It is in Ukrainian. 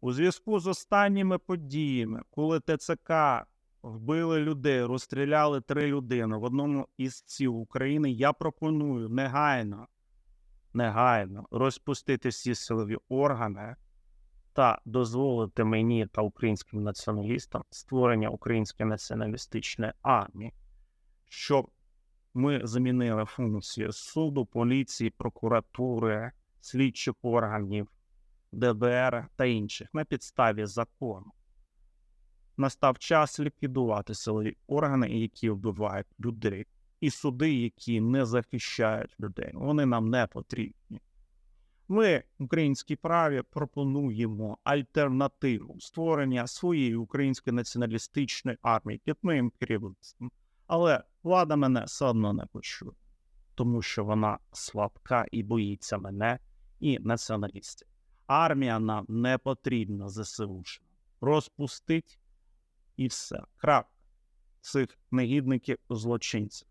У зв'язку з останніми подіями, коли ТЦК вбили людей, розстріляли три людини в одному із сіл України, я пропоную негайно, негайно розпустити всі силові органи та дозволити мені та українським націоналістам створення української націоналістичної армії, щоб ми замінили функції суду, поліції, прокуратури, слідчих органів, ДБР та інших на підставі закону. Настав час ліквідувати силові органи, які вбивають людей, і суди, які не захищають людей. Вони нам не потрібні. Ми, українські праві, пропонуємо альтернативу створення своєї української націоналістичної армії під моїм керівництвом. Але влада мене все одно не почує, тому що вона слабка і боїться мене і націоналістів. Армія нам не потрібна ЗСУшна. Розпустить і все. Крапка. Цих негідників злочинців.